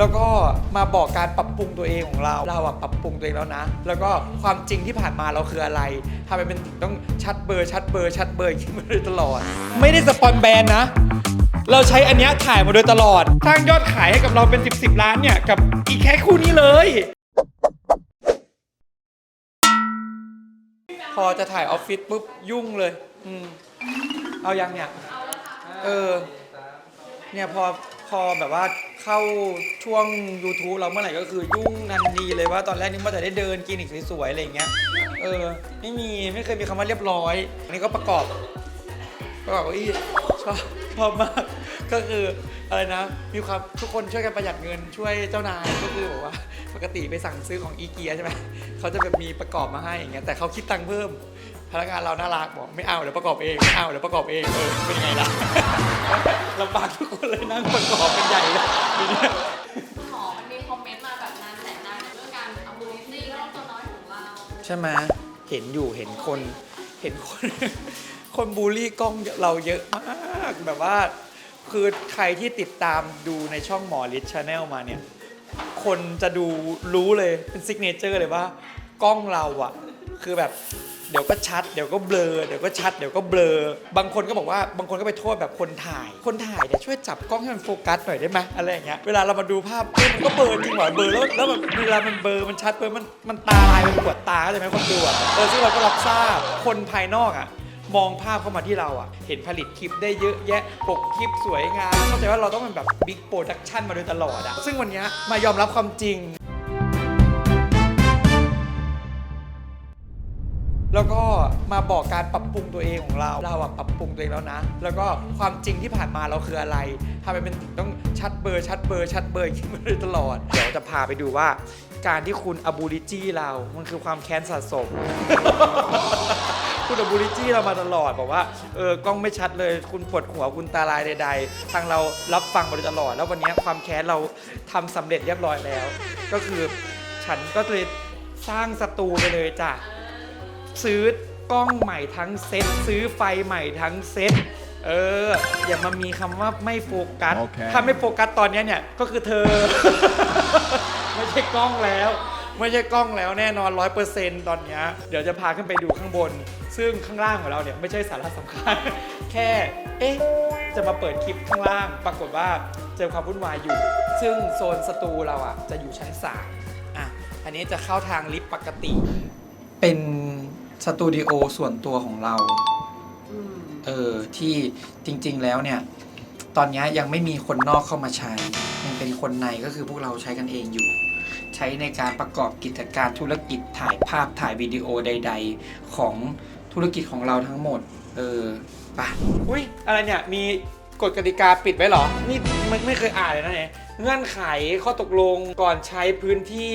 แล้วก็มาบอกการปรับปรุงตัวเองของเรา เราอะปรับปรุงตัวเองแล้วนะ แล้วก็ความจริงที่ผ่านมาเราคืออะไรทำไมเป็นถึงต้องชัดเบอร์ชัดเบอร์ชัดเบอร์อย่างนี้มาโดยตลอด ไม่ได้สปอนแบรนด์นะ เราใช้อันเนี้ยถ่ายมาโดยตลอด สร้างยอดขายให้กับเราเป็น 10บสล้านเนี่ย กับอีแค่คู่นี้เลย พอจะถ่ายออฟฟิศปุ๊บยุ่งเลย อืม เอายังเนี่ย เออ เนี่ยพอ พอแบบว่าเข้าช่วง YouTube เราเมื่อไหร่ก็คือยุ่งนันดีเลยว่าตอนแรกนึกว่าจะได้เดินกินอีกสวยๆอะไรอย่างเงี้ยเออไม่มีไม่เคยมีคำว่าเรียบร้อยอันนี้ก็ประกอบ ประกอบเก้าอี้ชอบชอบมาก ก็คืออะไรนะ มีความทุกคนช่วยกันประหยัดเงินช่วยเจ้านายก็คือบอกว่า ปกติไปสั่งซื้อของอีเกียใช่ไหมเขาจะแบบมีประกอบมาให้อย่างเงี้ยแต่เขาคิดตังค์เพิ่ม พนักงานเราน่ารักบอกไม่เอาเดี๋ยวประกอบเองไม่เอาเดี๋ยวประกอบเองเออเป็นยังไงล่ะลำบากทุกคนเลยนั่งประกอบเป็นใหญ่เลยทีเนี้ยหมอมันมีคอมเมนต์มาแบบนานแสนนานเรื่องการเอาบูลลี่ก็ต้องตัวน้อยของเราใช่ไหมเห็นอยู่เห็นคน เห็นคน คนบูลลี่กล้องเราเยอะมากแบบว่า คือใครที่ติดตามดูในช่องหมอลิสชาแนลมาเนี่ย คนจะดูรู้เลยเป็นซิกเนเจอร์เลยว่า กล้องเราอะคือแบบ เดี๋ยวก็ชัด เดี๋ยวก็เบลอ เดี๋ยวก็ชัด เดี๋ยวก็เบลอ บางคนก็บอกว่า บางคนก็ไปโทษแบบคนถ่าย คนถ่ายเนี่ยช่วยจับกล้องให้มันโฟกัสหน่อยได้ไหมอะไรอย่างเงี้ย เวลาเรามาดูภาพเอ้ยมันก็เบลอจริงหว่าเบลอแล้วแล้วแบบเวลามันเบลอ มันชัดเบลอ มัน มันตาลาย มันปวดตาเข้าใจไหมคนดูอะเออซึ่งเราก็รับทราบ คนภายนอกอะมองภาพเข้ามาที่เราอะเห็นผลิตคลิปได้เยอะแยะ ปกคลิปสวยงามเข้าใจว่าเราต้องเป็นแบบบิ๊กโปรดักชันมาโดยตลอดอะซึ่งวันเนี้ยมายอมรับความจริง มาบอกการปรับปรุงตัวเองของเราเราอะปรับปรุงตัวเองแล้วนะ แล้วก็ความจริงที่ผ่านมาเราคืออะไรทำไมเป็นถึงต้องชัดเบอร์ชัดเบอร์ชัดเบอร์อย่างนี้มาโดยตลอดเดี๋ยวจะพาไปดูว่า การที่คุณอบูริจี้เรา มันคือความแค้นสะสม คุณอบูริจี้เรามาตลอดบอกว่าเออกล้องไม่ชัดเลย คุณปวดหัวคุณตาลายใด ๆ ทางเรารับฟังมาโดยตลอด แล้ววันนี้ความแค้นเราทำสำเร็จเรียบร้อยแล้ว ก็คือฉันก็เลยสร้างสตูไปเลยจ้ะซื้อ กล้องใหม่ทั้งเซ็ตซื้อไฟใหม่ทั้งเซ็ตเออ อย่ามามีคำว่าไม่โฟกัส โอเค ถ้าไม่โฟกัสตอนเนี้ยเนี่ยก็คือเธอ ไม่ใช่กล้องแล้ว ไม่ใช่กล้องแล้วแน่นอนร้อยเปอร์เซ็นต์ตอนเนี้ยเดี๋ยวจะพาขึ้นไปดูข้างบน ซึ่งข้างล่างของเราเนี่ยไม่ใช่สาระสำคัญ แค่ เอ๊ะ จะมาเปิดคลิปข้างล่าง ปรากฏว่าเจอความวุ่นวายอยู่ ซึ่งโซนสตูเราอะจะอยู่ชั้นสามอะ อันนี้จะเข้าทางลิฟต์ปกติ เป็น สตูดิโอส่วนตัวของเราเออที่จริงๆแล้วเนี่ย ตอนนี้ยังไม่มีคนนอกเข้ามาใช้ยังเป็นคนในก็คือพวกเราใช้กันเองอยู่ ใช้ในการประกอบกิจการธุรกิจถ่ายภาพถ่ายวิดีโอใด ๆ ของธุรกิจของเราทั้งหมด เออปะอุ้ยอะไรเนี่ยมี กฎกติกาปิดไว้เหรอ นี่ไม่ไม่เคยอ่านเลยนะเนี่ยเงื่อนไขข้อตกลงก่อนใช้พื้นที่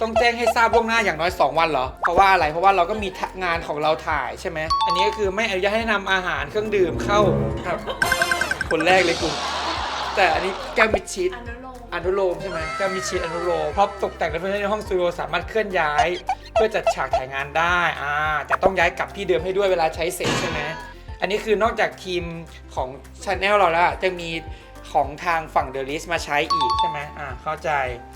ต้องแจ้งให้ทราบล่วงหน้าอย่างน้อย 2 วันเหรอ เพราะว่าอะไร เพราะว่าเราก็มีงานของเราถ่ายใช่ไหม อันนี้ก็คือไม่อนุญาตให้นำอาหารเครื่องดื่มเข้าครับ คนแรกเลยกู แต่อันนี้แก้วมิดชิดอนุโลมอนุโลมใช่ไหมก็มีชีตอนุโลมพร็อพตกแต่งและเพื่อนในห้องสตูดิโอสามารถเคลื่อนย้าย เพื่อจัดฉากถ่ายงานได้อ่าแต่ต้องย้ายกลับที่เดิมให้ด้วยเวลาใช้เสร็จใช่ไหม อันนี้คือนอกจากทีมของช n แนลเราแล้วจะมีของทางฝั่งเดอะลิสมาใช้อีกใช่ไหมอ่าเข้าใจ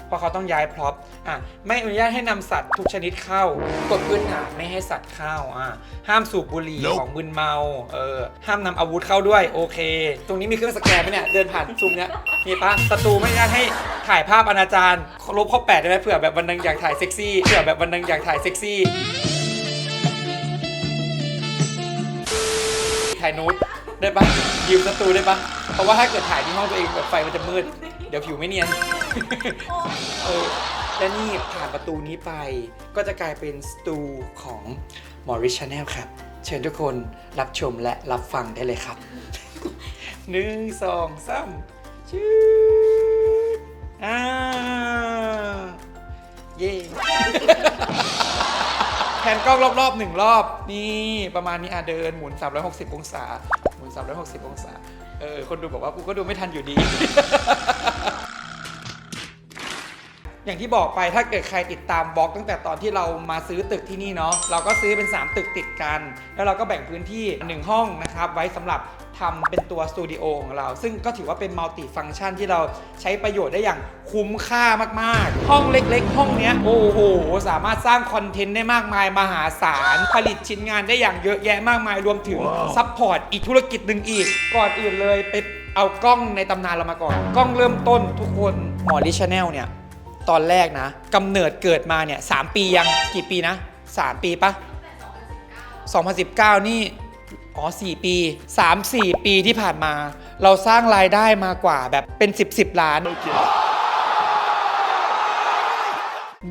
เพราะเขาต้องย้ายพร็อพอะไม่อนุญาตให้นำสัตว์ทุกชนิดเข้ากฎพื้นฐานไม่ให้สัตว์เข้าอ่าห้ามสูบบุหรี่ Nope ของมึนเมาเออห้ามนำอาวุธเข้าด้วยโอเค ตรงนี้มีเครื่องสแกนไหมเนี่ย เดินผ่านซุ้มเนี้ยมีปะศัตรูไม่อนุญาตให้ถ่ายภาพอนาจารลบข้อแปดได้ไหมเผื่อแบบวันหนึงอยากถ่ายเซ็กซี่เผื่อแบบวันหนึงอยากถ่ายเซ็กซี่ายนูดได้ปะยืมสตูได้ปะเพราะว่าถ้าเกิดถ่ายที่ห้องตัวเองแบบไฟมันจะมืด เดี๋ยวผิวไม่เนียน เออและนี่ผ่านประตูนี้ไป ก็จะกลายเป็นสตูของ m o r i s Channel ครับ เชิญทุกคนรับชมและรับฟังได้เลยครับหนึ่งสองสามชื่ออ่าเย่ แผนกล้องรอบๆหนึ่งรอบ นี่ประมาณนี้อะเดินหมุน 360 องศา หมุน 360 องศา เออ คนดูบอกว่ากูก็ดูไม่ทันอยู่ดี อย่างที่บอกไปถ้าเกิดใครติดตามบล็อกตั้งแต่ตอนที่เรามาซื้อตึกที่นี่เนาะเราก็ซื้อเป็น 3 ตึกติดกัน แล้วเราก็แบ่งพื้นที่ 1 ห้องนะครับ ไว้สำหรับ ทำเป็นตัวสตูดิโอของเรา ซึ่งก็ถือว่าเป็นมัลติฟัง c t ชันที่เราใช้ประโยชน์ได้อย่างคุ้มค่ามากๆ ห้องเล็กๆ ห้องเนี้ยโอ้โห สามารถสร้างคอนเทนต์ได้มากมายมหาศาล ผลิตชิ้นงานได้อย่างเยอะแยะมากมายรวมถึงซัพพอร์ตอีกธุรกิจหนึ่งอีก ก่อนอื่นเลยไปเอากล้องในตำนานเรามาก่อน กล้องเริ่มต้นทุกคนหมอดิชแนลเนี่ยตอนแรกนะกำเนิดเกิดมาเนี่ยสปียังกี่ปีนะ 3 ปีปะ2019 นี่ อ๋อ 4 ปี 3-4 ปีที่ผ่านมา เราสร้างรายได้มากว่าแบบเป็น 10 10 ล้าน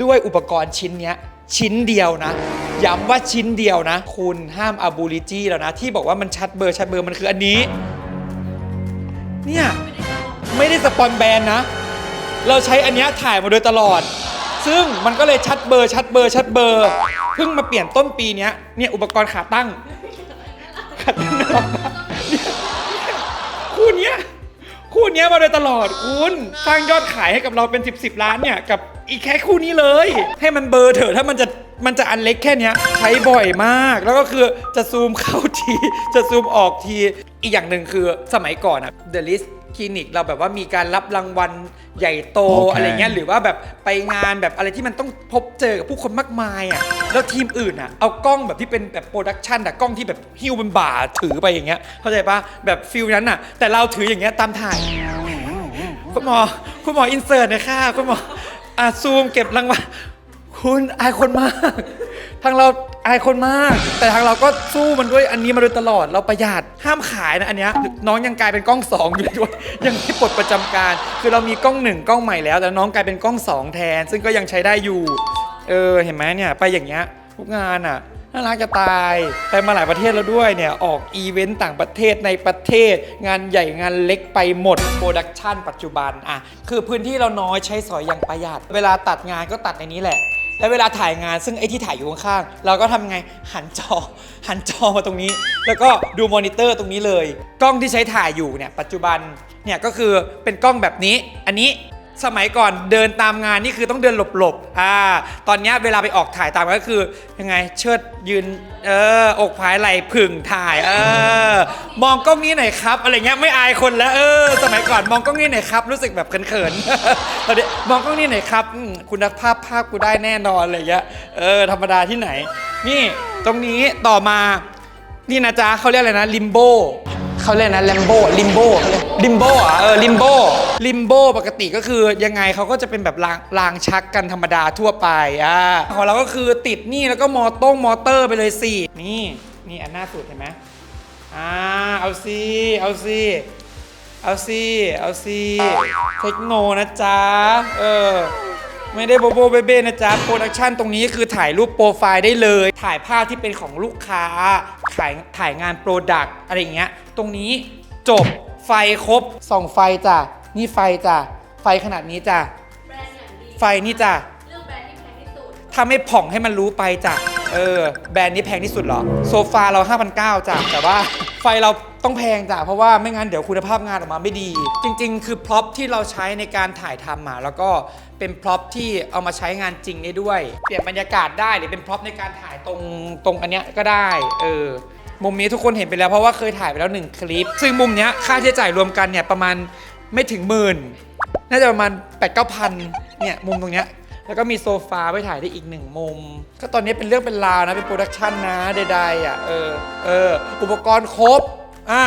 ด้วยอุปกรณ์ชิ้นเนี้ย ชิ้นเดียวนะ ย้ำว่าชิ้นเดียวนะ คุณห้ามอาบูลิจี้แล้วนะ ที่บอกว่ามันชัดเบอร์ชัดเบอร์มันคืออันนี้ เนี่ย ไม่ได้สปอนแบรนด์นะ เราใช้อันเนี้ยถ่ายมาโดยตลอด ซึ่งมันก็เลยชัดเบอร์ชัดเบอร์ชัดเบอร์เพิ่งมาเปลี่ยนต้นปีเนี้ยเนี่ยอุปกรณ์ขาตั้ง ขาตั้งน่ารักมากเนี่ยคู่เนี้ยคู่เนี้ยมาโดยตลอดคุณสร้างยอดขายให้กับเราเป็น 10บสล้านเนี่ยกับอีกแค่คู่นี้เลย ให้มันเบอร์เถอะถ้ามันจะมันจะอันเล็กแค่เนี้ยใช้บ่อยมาก แล้วก็คือจะซูมเข้าที จะซูมออกที อีกอย่างหนึ่งคือสมัยก่อนอะ The List คลินิกเราแบบว่ามีการรับรางวัลใหญ่โตโอเค อะไรเงี้ยหรือว่าแบบไปงานแบบอะไรที่มันต้องพบเจอกับผู้คนมากมายอะแล้วทีมอื่นอะเอากล้องแบบที่เป็นแบบโปรดักชันอะกล้องที่แบบหิ้วเป็นบ่าถือไปอย่างเงี้ยเข้าใจปะแบบฟิลนั้นอะ แต่เราถืออย่างเงี้ยตามถ่ายคุณหมอคุณหมออินเสิร์ตนะค่ะคุณหมออะซูมเก็บรางวัลคุณอายคนมาก ทางเราอายคนมาก แต่ทางเราก็สู้มันด้วยอันนี้มาโดยตลอดเราประหยัดห้ามขายนะอันเนี้ยน้องยังกลายเป็นกล้อง2อยู่ด้วยยังไม่ปลดประจำการ คือเรามีกล้องหนึ่งกล้องใหม่แล้วแต่น้องกลายเป็นกล้อง2แทน ซึ่งก็ยังใช้ได้อยู่ เออเห็นไหมเนี่ยไปอย่างเงี้ยทุกงานอะน่ารักจะตายไปมาหลายประเทศแล้วด้วยเนี่ยออกอีเวนต์ต่างประเทศในประเทศ งานใหญ่งานเล็กไปหมดโปรดักชันปัจจุบันอะคือพื้นที่เราน้อยใช้สอยอย่างประหยัด เวลาตัดงานก็ตัดในนี้แหละ แล้วเวลาถ่ายงานซึ่งไอ้ที่ถ่ายอยู่ข้างๆเราก็ทำไงหันจอ หันจอมาตรงนี้ แล้วก็ดูมอนิเตอร์ตรงนี้เลย กล้องที่ใช้ถ่ายอยู่เนี่ยปัจจุบันเนี่ยก็คือเป็นกล้องแบบนี้ อันนี้ สมัยก่อนเดินตามงานนี่คือต้องเดินหลบๆ อ่า ตอนนี้เวลาไปออกถ่ายตามก็คือยังไงเชิดยืน เออ อกผายไหลผึ่งถ่าย เออ มองกล้องนี้หน่อยครับ อะไรเงี้ยไม่อายคนแล้ว เออ สมัยก่อนมองกล้องนี้หน่อยครับ รู้สึกแบบเขินๆ ตอนนี้มองกล้องนี้หน่อยครับคุณภาพภาพกูได้แน่นอนอะไรเงี้ย เออ ธรรมดาที่ไหน นี่ตรงนี้ต่อมา นี่นะจ๊ะเขาเรียกอะไรนะลิมโบ เขาเรียกนะแลมโบลิมโบลิมโบอะเออลิมโบลิมโบปกติก็คือยังไงเขาก็จะเป็นแบบรางรางชักกันธรรมดาทั่วไปอ่าของเราก็คือติดนี่แล้วก็มอต้งมอเตอร์ไปเลยสินี่นี่อันหน้าสุดเห็นไหมอ่าเอาสิเอาสิเอาสิเอาสิเทคโนนะจ๊ะเออ ไม่ได้โบโบเบเบ้นะจ๊ะโปรดักชันตรงนี้คือถ่ายรูปโปรไฟล์ได้เลย ถ่ายภาพที่เป็นของลูกค้า ถ่ายถ่ายงานโปรดักอะไรอย่างเงี้ย ตรงนี้จบไฟครบส่องไฟจ้ะนี่ไฟจ้ะไฟขนาดนี้จ้ะแบรนด์อย่างดีไฟนี่จ้ะเลือกแบรนด์ที่แพงที่สุด ถ้าไม่ผ่องให้มันรู้ไปจ้ะเออแบรนด์นี้แพงที่สุดเหรอโซฟาเรา5,900จ้ะแต่ว่า ไฟเราต้องแพงจ้ะเพราะว่าไม่งั้นเดี๋ยวคุณภาพงานออกมาไม่ดี จริง ๆ คือพร็อพที่เราใช้ในการถ่ายทำอะแล้วก็เป็นพร็อพที่เอามาใช้งานจริงได้ด้วย เปลี่ยนบรรยากาศได้หรือเป็นพร็อพในการถ่ายตรงตรงอันเนี้ยก็ได้เออมุมนี้ทุกคนเห็นไปแล้วเพราะว่าเคยถ่ายไปแล้วหนึ่งคลิป ซึ่งมุมเนี้ยค่าใช้จ่ายรวมกันเนี่ยประมาณไม่ถึงหมื่นน่าจะประมาณ8ปดเก้าพันเนี่ยมุมตรงเนี้ย แล้วก็มีโซฟาไว้ถ่ายได้อีกหนึ่งมุม ก็ตอนนี้เป็นเรื่องเป็นราวนะ เป็นโปรดักชันนะใดๆอะเออเอออุปกรณ์ครบอะ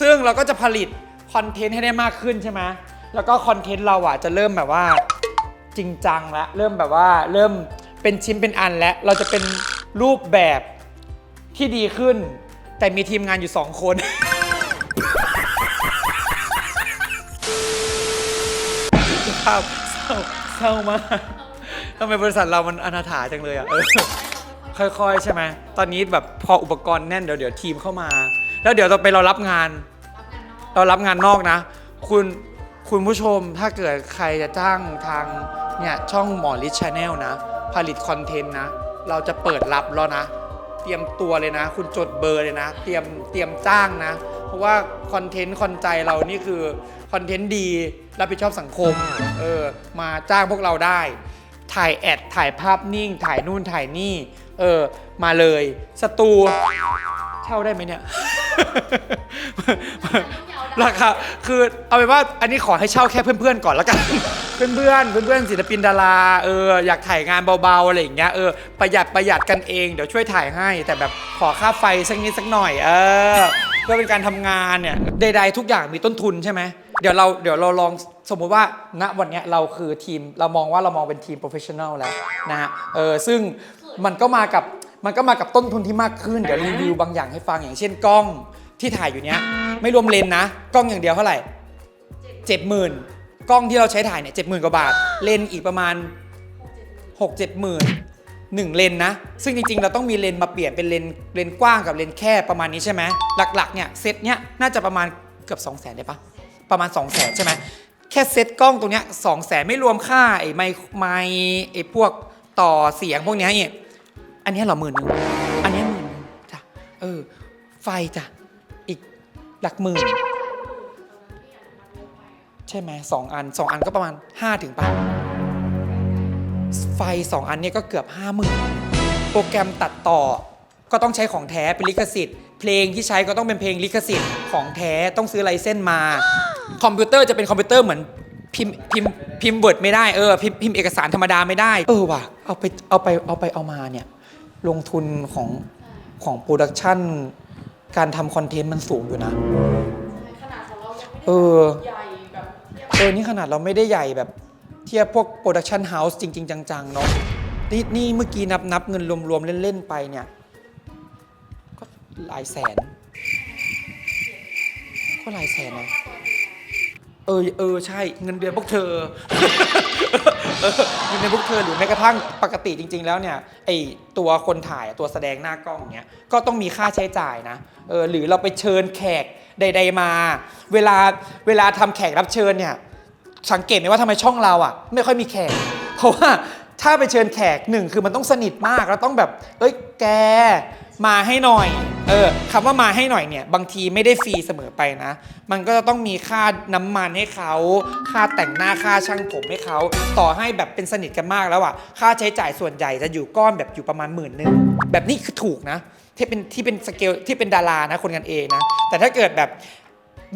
ซึ่งเราก็จะผลิตคอนเทนต์ให้ได้มากขึ้นใช่ไหมแล้วก็คอนเทนต์เราอะจะเริ่มแบบว่าจริงจังแล้วเริ่มแบบว่าเริ่มเป็นชิ้นเป็นอันแล้วเราจะเป็นรูปแบบที่ดีขึ้น แต่มีทีมงานอยู่สองคน ภาพเศร้า เศร้ามากทำไมบริษัทเรามันอนาถาจังเลยอะเออค่อยๆ ใช่ไหม ตอนนี้แบบพออุปกรณ์แน่นเดี๋ยวเดี๋ยวทีมเข้ามา แล้วเดี๋ยวต่อไปเรารับงานรับงานนอกเรารับงานนอกนะ คุณคุณผู้ชมถ้าเกิดใครจะจ้างทางเนี่ยช่องหมอลิชแนลนะ ผลิตคอนเทนต์นะ เราจะเปิดรับแล้วนะ เตรียมตัวเลยนะ คุณจดเบอร์เลยนะ เตรียมเตรียมจ้างนะ เพราะว่าคอนเทนต์คอนใจเรานี่คือคอนเทนต์ดี รับผิดชอบสังคม เออ มาจ้างพวกเราได้ ถ่ายแอด ถ่ายภาพนิ่ง ถ่ายนู่น ถ่ายนี่ เออ มาเลยสตูเช่าได้ไหมเนี่ยยาวได้ราคา คือเอาเป็นว่าอันนี้ขอให้เช่าแค่เพื่อนๆก่อนแล้วกัน เพื่อนๆ เพื่อนๆศิลปินดารา เออ อยากถ่ายงานเบาๆ อะไรอย่างเงี้ย เออ ประหยัดประหยัดกันเอง เดี๋ยวช่วยถ่ายให้ แต่แบบขอค่าไฟสักนิดสักหน่อย เออ เพื่อเป็นการทำงานเนี่ย ใดๆทุกอย่างมีต้นทุนใช่ไหม เดี๋ยวเราเดี๋ยวเราลองสมมุติว่าณวันเนี้ยเราคือทีมเรามองว่าเรามองเป็นทีมโปรเฟชชั่นแนลแล้วนะฮะเออซึ่งมันก็มากับมันก็มากับต้นทุนที่มากขึ้น เดี๋ยวรีวิวบางอย่างให้ฟังอย่างเช่นกล้องที่ถ่ายอยู่เนี้ยไม่รวมเลนส์นะ กล้องอย่างเดียวเท่าไหร่เจ็ดหมื่นกล้องที่เราใช้ถ่ายเนี่ยเจ็ดหมื่นกว่าบาท เลนส์อีกประมาณหกเจ็ดหมื่นหนึ่งเลนนะ ซึ่งจริงๆ เราต้องมีเลนมาเปลี่ยนเป็นเลนเลนกว้างกับเลนแคบประมาณนี้ใช่ไหมหลักๆเนี่ยเซตเนี้ยน่าจะประมาณเกือบ 2 0 0 0 0นได้ปะ ประมาณ 2 0 0 0 0นใช่ไหมแค่เซตกล้องตรงเนี้ยสองแสนไม่รวมค่าไอ้ไมค์ไมค์ไอ้พวกต่อเสียงพวกเนี้ยเนี่ยอันเนี้ยเหราหมื่นหนึ่งอันเนี้ยหมื่นหนึ่งจ้ะเออ ไฟจ้ะอีกหลักหมื่น ใช่ไหมสองอันสองอันก็ประมาณ 5 ถึงป่ะไฟ 2 อันเนี้ก็เกือบ 5 0,000 โปรแกรมตัดต่อ ก็ต้องใช้ของแท้เป็นลิขสิทธิ์ เพลงที่ใช้ก็ต้องเป็นเพลงลิขสิทธิ์ของแท้ต้องซื้อไลเส้นมา คอมพิวเตอร์จะเป็นคอมพิวเตอร์เหมือนพิมพ์พิมพ์พิมพ์เวิร์ดไม่ได้เออพิมพ์พิมพ์เอกสารธรรมดาไม่ได้ เออว่ะเอาไปเอาไปเอาไปเอามาเนี่ยลงทุนของของโปรดักชันการทำคอนเทนต์มันสูงอยู่นะ ขนาดของเรายังไม่ได้เออใหญ่แบบเทียบเออ นี่ขนาดเราไม่ได้ใหญ่แบบเทียบพวกโปรดักชันเฮาส์จริง ๆ จังๆ เนาะนี่นี่เมื่อกี้นับนับเงินรวม ๆ เล่น ๆ ไปเนี่ย ก็หลายแสน ก็หลายแสนนะ เออเออใช่เงินเดือนพวกเธอเออเงินเดือนพวกเธอหรือแม้กระทั่งปกติจริง ๆ แล้วเนี่ยไอตัวคนถ่ายตัวแสดงหน้ากล้องเนี่ยก็ต้องมีค่าใช้จ่ายนะเออหรือเราไปเชิญแขกใด ๆมา เวลาเวลาทำแขกรับเชิญเนี่ยสังเกตไหมว่าทำไมช่องเราอะ ไม่ค่อยมีแขก เพราะว่าถ้าไปเชิญแขกหนึ่งคือมันต้องสนิทมากแล้วต้องแบบ เอ้ยแก มาให้หน่อย เออคำว่ามาให้หน่อยเนี่ย บางทีไม่ได้ฟรีเสมอไปนะ มันก็จะต้องมีค่าน้ำมันให้เขา ค่าแต่งหน้าค่าช่างผมให้เขา ต่อให้แบบเป็นสนิทกันมากแล้วอะค่าใช้จ่ายส่วนใหญ่จะอยู่ก้อนแบบอยู่ประมาณหมื่นหนึ่งแบบนี้คือถูกนะที่เป็นที่เป็นสเกลที่เป็นดารานะคนกันเองนะ แต่ถ้าเกิดแบบ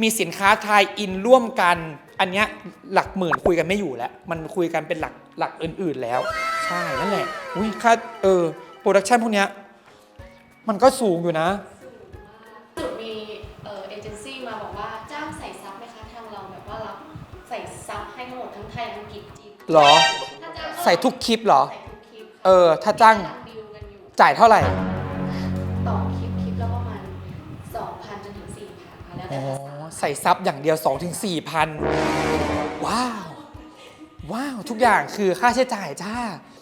มีสินค้าไทยอินร่วมกัน อันเนี้ยหลักหมื่นคุยกันไม่อยู่แล้ว มันคุยกันเป็นหลักหลักอื่น ๆแล้ว ใช่นั่นแหละอุ้ยค่าเออโปรดักชันพวกเนี้ย มันก็สูงอยู่นะ สุดมีเอ่อเอเจนซี่มาบอกว่าจ้างใส่ซับไหมคะทางเราแบบว่ารับใส่ซับให้ทั้งหมดทั้งไทยอังกฤษจีนหรอ ถ้าจ้างใส่ทุกคลิปเหรอ ใส่ทุกคลิปเออ ถ้าจ้างกำลัดิวกันอยู่จ่ายเท่าไหร่ ต่อคลิปคลิปละประมาณ2,000จนถึง4,000ค่ะแล้วอ๋แต่อภาษาใส่ซับอย่างเดียว 2-4ถึงพันว้าว ว้าว ทุกอย่างคือค่าใช้จ่ายจ้า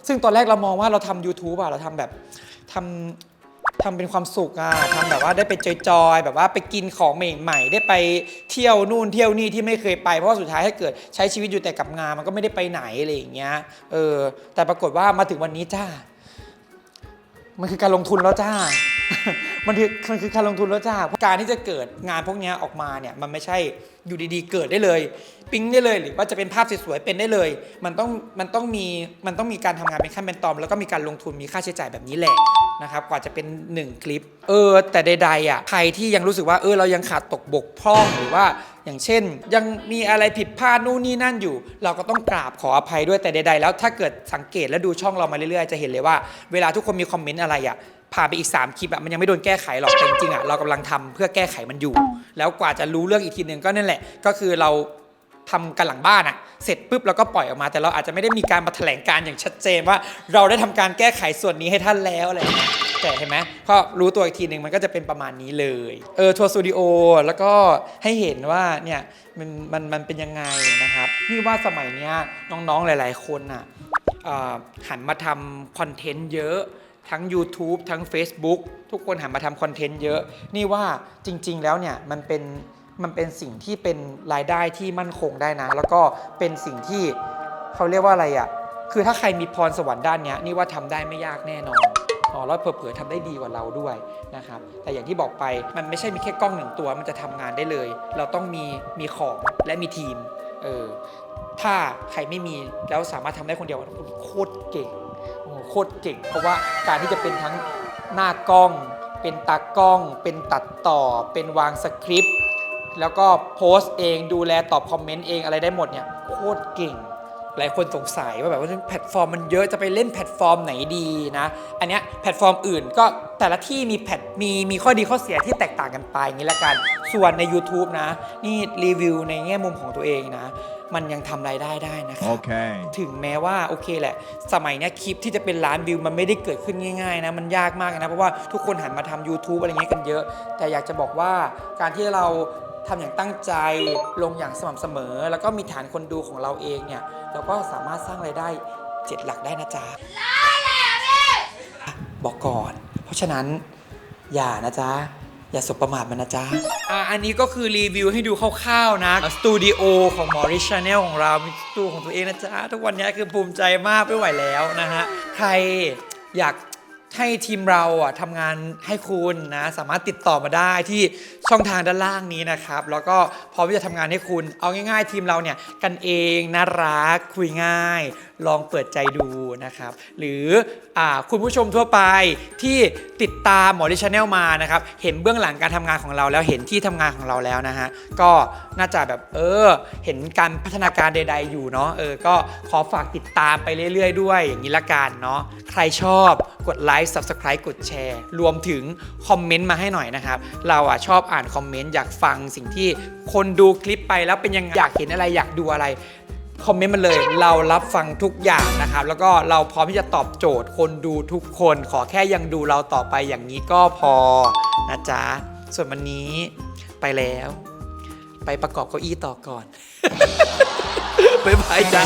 ซึ่งตอนแรกเรามองว่าเราทำ YouTube อะเราทำแบบทำ ทำเป็นความสุขอะทำแบบว่าได้ไปจอยๆแบบว่าไปกินของใหม่ๆ ได้ไปเที่ยวนู่นเที่ยวนี่ที่ไม่เคยไป เพราะว่าสุดท้ายถ้าเกิดใช้ชีวิตอยู่แต่กับงานมันก็ไม่ได้ไปไหนอะไรอย่างเงี้ย เออ แต่ปรากฏว่ามาถึงวันนี้จ้า มันคือการลงทุนแล้วจ้า มันคือมันคือการลงทุนแล้วจ้า การที่จะเกิดงานพวกเนี้ยออกมาเนี่ยมันไม่ใช่อยู่ดีๆ เกิดได้เลย ปิ๊งได้เลย หรือว่าจะเป็นภาพสวยๆเป็นได้เลย มันต้องมันต้องมีมันต้องมีการทำงานเป็นขั้นเป็นตอน แล้วก็มีการลงทุนมีค่าใช้จ่ายแบบนี้แหละนะครับกว่าจะเป็น 1 คลิป เออ แต่ใดๆอะใครที่ยังรู้สึกว่าเออเรายังขาดตกบกพร่องหรือว่าอย่างเช่น ยังมีอะไรผิดพลาดนู่นนี่นั่นอยู่ เราก็ต้องกราบขออภัยด้วยแต่ใดๆ แล้วถ้าเกิดสังเกตและดูช่องเรามาเรื่อยๆ จะเห็นเลยว่าเวลาทุกคนมีคอมเมนต์อะไรอะผ่านไปอีก 3 คลิปอะมันยังไม่โดนแก้ไขหรอกแต่จริงๆอะเรากำลังทำเพื่อแก้ไขมันอยู่ แล้วกว่าจะรู้เรื่องอีกทีหนึ่งก็นั่นแหละ ก็คือเรา ทำกันหลังบ้านอะเสร็จปุ๊บเราก็ปล่อยออกมา แต่เราอาจจะไม่ได้มีการมาแถลงการอย่างชัดเจนว่า เราได้ทำการแก้ไขส่วนนี้ให้ท่านแล้วอะไรอย่างเงี้ยแต่เห็นไหมพอรู้ตัวอีกทีหนึ่งมันก็จะเป็นประมาณนี้เลยเออทัวร์สตูดิโอแล้วก็ให้เห็นว่าเนี่ยมันมันมันเป็นยังไงนะครับนี่ว่าสมัยเนี้ยน้องๆหลาย ๆ คนอะหันมาทำคอนเทนต์เยอะทั้ง YouTube ทั้ง Facebook ทุกคนหันมาทำคอนเทนต์เยอะ นี่ว่าจริง ๆ แล้วเนี่ยมันเป็น มันเป็นสิ่งที่เป็นรายได้ที่มั่นคงได้นะ แล้วก็เป็นสิ่งที่เขาเรียกว่าอะไรอะ่ะคือถ้าใครมีพรสวรรค์ด้านนี้นี่ว่าทำได้ไม่ยากแน่นอนอ๋อแล้วเผลอๆทำได้ดีกว่าเราด้วยนะครับ แต่อย่างที่บอกไปมันไม่ใช่มีแค่กล้องหนึ่งตัวมันจะทำงานได้เลย เราต้องมีมีของและมีทีมเออถ้าใครไม่มีแล้วสามารถทำได้คนเดียวโคตรเก่งโอ้โคตรเก่ง เพราะว่าการที่จะเป็นทั้งหน้ากล้อง เป็นตากล้อง เป็นตัดต่อ เป็นวางสคริปต์ แล้วก็โพสต์เองดูแลตอบคอมเมนต์เองอะไรได้หมดเนี่ยโคตรเก่ง หลายคนสงสัยว่าแบบว่าแพลตฟอร์มมันเยอะจะไปเล่นแพลตฟอร์มไหนดีนะ อันเนี้ยแพลตฟอร์มอื่นก็แต่ละที่มีแพทมีมีข้อดีข้อเสียที่แตกต่างกันไปอย่างนี้ละกัน ส่วนใน YouTube นะ นี่รีวิวในแง่มุมของตัวเองนะ มันยังทำรายได้ได้นะครับ Okay. ถึงแม้ว่าโอเคแหละ สมัยเนี้ยคลิปที่จะเป็นล้านวิวมันไม่ได้เกิดขึ้นง่าย ๆ นะ มันยากมากนะ เพราะว่าทุกคนหันมาทำ YouTube อะไรเงี้ยกันเยอะ แต่อยากจะบอกว่าการที่เรา ทำอย่างตั้งใจลงอย่างสม่ำเสมอ แล้วก็มีฐานคนดูของเราเองเนี่ยเราก็สามารถสร้างรายได้เจ็ดหลักได้นะจ๊ะบอกก่อน เพราะฉะนั้นอย่านะจ๊ะอย่าสบประมาทมันนะจ๊ะอะอันนี้ก็คือรีวิวให้ดูคร่าวๆนะ สตูดิโอของมอริชาแนลของเรา มีสตูของตัวเองนะจ๊ะ ทุกวันนี้คือภูมิใจมากไม่ไหวแล้วนะฮะ ใครอยาก ให้ทีมเราอะทำงานให้คุณนะ สามารถติดต่อมาได้ที่ช่องทางด้านล่างนี้นะครับ แล้วก็พร้อมที่จะทำงานให้คุณ เอาง่าย ๆ ทีมเราเนี่ยกันเองน่ารักคุยง่าย ลองเปิดใจดูนะครับ หรืออคุณผู้ชมทั่วไปที่ติดตามหมอดิชแนลมานะครับ เห็นเบื้องหลังการทำงานของเราแล้วเห็นที่ทำงานของเราแล้วนะฮะ ก็น่าจะแบบเออ เห็นการพัฒนาการใด ๆ อยู่เนาะเออก็ขอฝากติดตามไปเรื่อย ๆ ด้วย อย่างนี้ละกันเนาะใครชอบกดไลค์ Subscribe กดแชร์ รวมถึงคอมเมนต์มาให้หน่อยนะครับ เราอะชอบอ่านคอมเมนต์อยากฟังสิ่งที่คนดูคลิปไปแล้วเป็นยังไงอยากเห็นอะไรอยากดูอะไร คอมเมนต์มาเลยเรารับฟังทุกอย่างนะครับ แล้วก็เราพร้อมที่จะตอบโจทย์คนดูทุกคน ขอแค่ยังดูเราต่อไปอย่างนี้ก็พอนะจ๊ะ ส่วนวันนี้ไปแล้ว ไปประกอบเก้าอี้ต่อก่อน บ๊ายบายจ้า